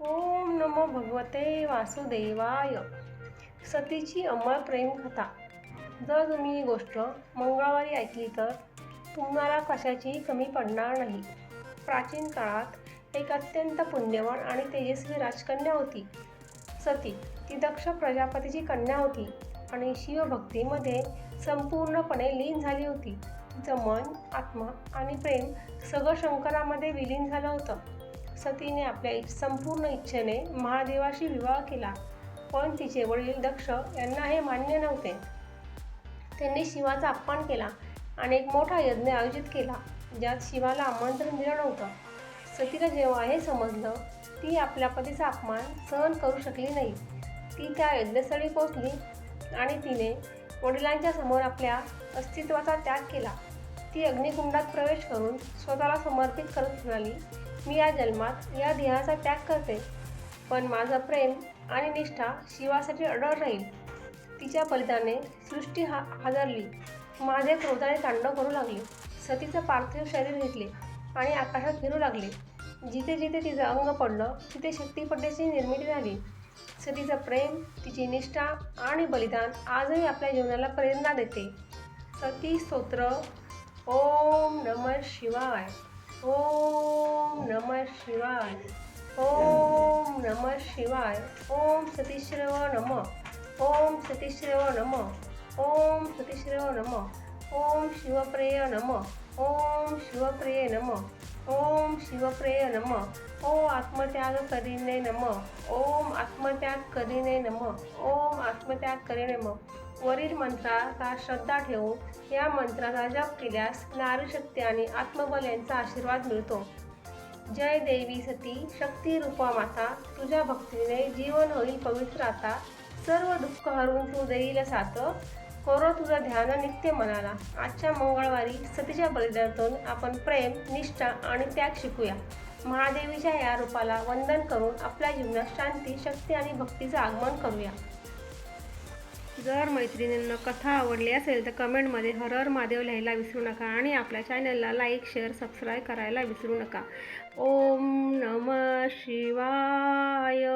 ओम नमो भगवते वासुदेवाय. सतीची अमर प्रेम कथा. जर तुम्ही ही गोष्ट मंगळवारी ऐकली तर तुम्हाला कशाची कमी पडणार नाही. प्राचीन काळात एक अत्यंत पुण्यवान आणि तेजस्वी राजकन्या होती. सती ती दक्ष प्रजापतीची कन्या होती आणि शिवभक्तीमध्ये संपूर्णपणे लीन झाली होती. तिचं मन आत्मा आणि प्रेम सगळं शंकरामध्ये विलीन झालं होतं. सतीने आपल्या संपूर्ण इच्छेने महादेवाशी विवाह केला. पण तिचे वडील दक्ष यांना हे मान्य नव्हते. त्यांनी शिवाचा अपमान केला आणि एक मोठा यज्ञ आयोजित केला ज्यात शिवाला आमंत्रण दिलं नव्हतं. सतीला जेव्हा हे समजलं ती आपल्या पतीचा अपमान सहन करू शकली नाही. ती त्या यज्ञस्थळी पोचली आणि तिने वडिलांच्या समोर आपल्या अस्तित्वाचा त्याग केला. ती अग्निकुंडात प्रवेश करून स्वतःला समर्पित करत म्हणाली मी या जन्मात या देहाचा त्याग करते. पण माझं प्रेम आणि निष्ठा शिवासाठी अडळ राहील. तिच्या बलिदाने सृष्टी हा हादरली माझे क्रोधाने तांडव करू लागले. सतीचं पार्थिव शरीर घेतले आणि आकाशात फिरू लागले. जिथे जिथे तिचं अंग पडलं तिथे शक्तिपट्ट्याची निर्मिती झाली. सतीचं प्रेम तिची निष्ठा आणि बलिदान आजही आपल्या जीवनाला प्रेरणा देते. सती स्तोत्र. ओम नम शिवाय. ओम नम शिवाय। ओम नम शिवाय। ओम सतीश्रव नम। ओम सतीश्रव नम। ओम सतीश्रव नम। ओम शिवप्रिय नम। ओम शिवप्रिय नम। ओम शिवप्रिय नम। ओम आत्मत्याग करीने नम। ओम आत्मत्याग करीने नम। ओम आत्मत्याग करीने नम। वरील मंत्राचा श्रद्धा ठेवून या मंत्राचा जप केल्यास नारीशक्ती आणि आत्मबल यांचा आशीर्वाद मिळतो. जय देवी सती शक्ती रूपा माता तुझ्या भक्तीने जीवन होईल पवित्र आता. सर्व दुःख हरून तू देईल सात करो तुझं ध्यान नित्य मनाला. आजच्या मंगळवारी सतीच्या बलिदानातून आपण प्रेम निष्ठा आणि त्याग शिकूया. महादेवीच्या या रूपाला वंदन करून आपल्या जीवनात शांती शक्ती आणि भक्तीचं आगमन करूया. जर मैत्रिणींना कथा आवडली असेल तर कमेंटमध्ये हरर महादेव लिहायला विसरू नका आणि आपल्या चॅनलला लाईक शेअर सबस्क्राईब करायला विसरू नका. ओम नम शिवाय.